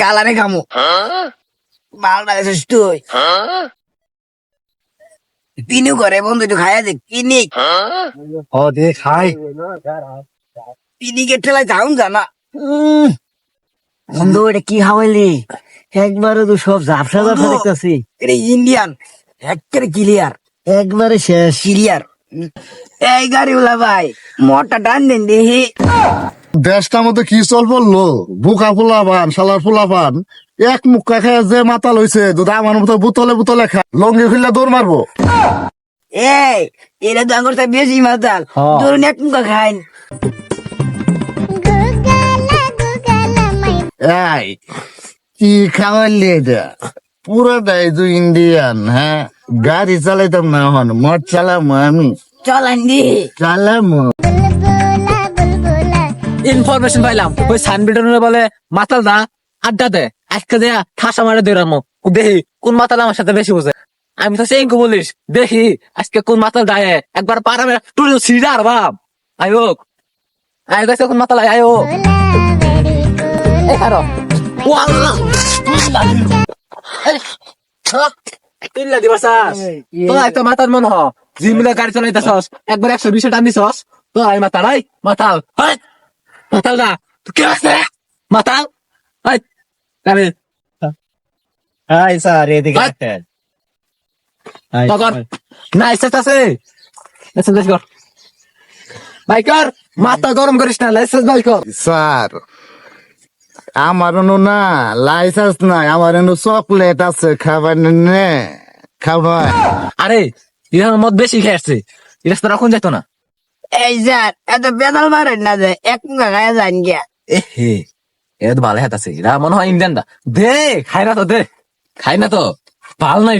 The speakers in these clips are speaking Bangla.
কালারে খামু। মালটা এসেস তুই। পিনু করে বন্ধু একটু খাইয়া দেখ পিনিক ও দে খাই। পিনিকের ঠেলায় যাউন জানা। বন্ধু এটা কি খাওয়াইলি একবারে তো সব ঝাপসা ঝাপসা দেখতেছি। এটা ইন্ডিয়ান একেবারে ক্লিয়ার। একবারে শেষ। ক্লিয়ার। এই গাড়িওয়ালা ভাই মোটটা টান দেন দেখি। দেশটার মধ্যে কি চল পড়ল বুকা ফুলা পান শালার ফুলা পান এক মুক্কা খেয়ে যে মাথা লইছে যদি আমার মতো বুতলে বুতলে খা। লঙ্গি খুললে দৌড় মারবো। এই এটা তো বেশি মাতাল। ধরুন এক মুখা খাইন। এই কি খাওয়াইলি এটা? পুরোটাই তো ইন্ডিয়ান হ্যাঁ? গাড়ি চালাইতাম না এখন মোট চালামো আমি। চলেন দি চালামো। ইনফরমেশন পাইলাম। ওই সানবিটনের বলে মাতাল দা আড্ডা দে আজকে দেয়া ঠাসা মারে দৌড়ামো দেখি কোন মাতাল আমার সাথে বেশি বোঝে। আমি তো সেই বলিস দেখি আজকে কোন মাতাল দায়ে একবার পারামে টুল সিডা আর বাপ। আয়োক আয় দেখছে কোন মাতাল আয় আয়ো এই হারো ওয়াল্লাহ তিল্লা দিবসাস তো একটা মাতাল মন হ জিমিলে গাড়ি চালাইতেছস একবার একশো বিশ টান দিছস। তো আই মাতাল আই মাতাল হাই মাতাল না কে আছে মাতাল হাই হাই স্যার এদিকে আসেন। না এসেছে আছে লাইসেন্স কর বাইকার মাথা গরম করিস না লাইসেন্স বাই কর স্যার আমার না লাইসেন্স নাই আমার চকলেট আছে খাবার নে খাবার আরে এটা মদ বেশি খেয়েছে এটা তো রাখুন যেত না এই যে এ তো মনে হয় দা। দে, খাই না তো, দে। খাই না তো। ভালো নাই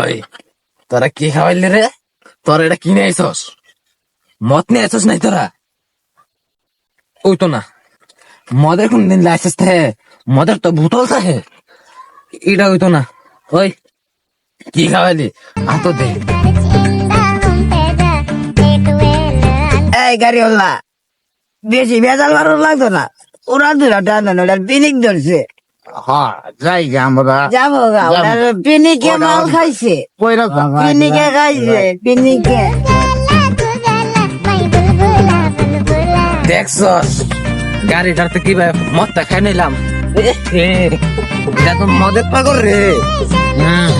ওই, তোরা কি খাওয়াইলি রে? তোরা এটা কিনে আইসস মদ নিয়ে আইসস নাই তোরা? ওই তো না। মদের কোন দিন লাইসেন্স থাকে? মদের তো বোতল থাকে? এটা হইতো না। ওই কি খাওয়াইলি আতো দে এই গাড়িওয়ালা বেশি বেজাল মারুন লাগতো না ওরা দুটা টান ওটার পিনিক ধরছে হ্যাঁ যাই গে আমরা যাব গা পিনিকে মাল খাইছে। পিনিকে খাইছে পিনিকে দেখছস গাড়িটাতে কি ভাই মদটা খাই নিলাম এটা তো মদের পাগল রে হুম